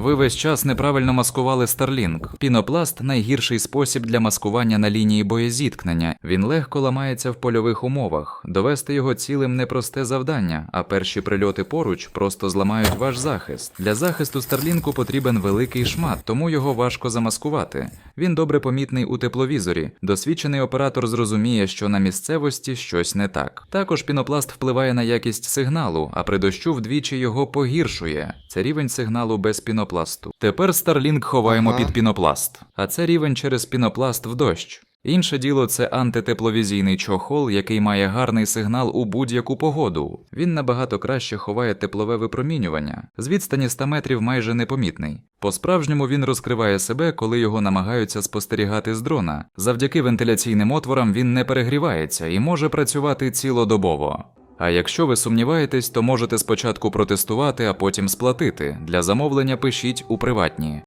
Ви весь час неправильно маскували Starlink. Пінопласт найгірший спосіб для маскування на лінії боєзіткнення. Він легко ламається в польових умовах. Довести його цілим непросте завдання, а перші прильоти поруч просто зламають ваш захист. Для захисту Старлінку потрібен великий шмат, тому його важко замаскувати. Він добре помітний у тепловізорі. Досвідчений оператор зрозуміє, що на місцевості щось не так. Також пінопласт впливає на якість сигналу, а при дощу вдвічі його погіршує. Це рівень сигналу без пінопласту. Тепер Starlink ховаємо Ага. під пінопласт, а це рівень через пінопласт в дощ. Інше діло це антитепловізійний чохол, який має гарний сигнал у будь-яку погоду. Він набагато краще ховає теплове випромінювання. З відстані 100 метрів майже непомітний. По-справжньому він розкриває себе, коли його намагаються спостерігати з дрона. Завдяки вентиляційним отворам він не перегрівається і може працювати цілодобово. А якщо ви сумніваєтесь, то можете спочатку протестувати, а потім сплатити. Для замовлення пишіть у приватні.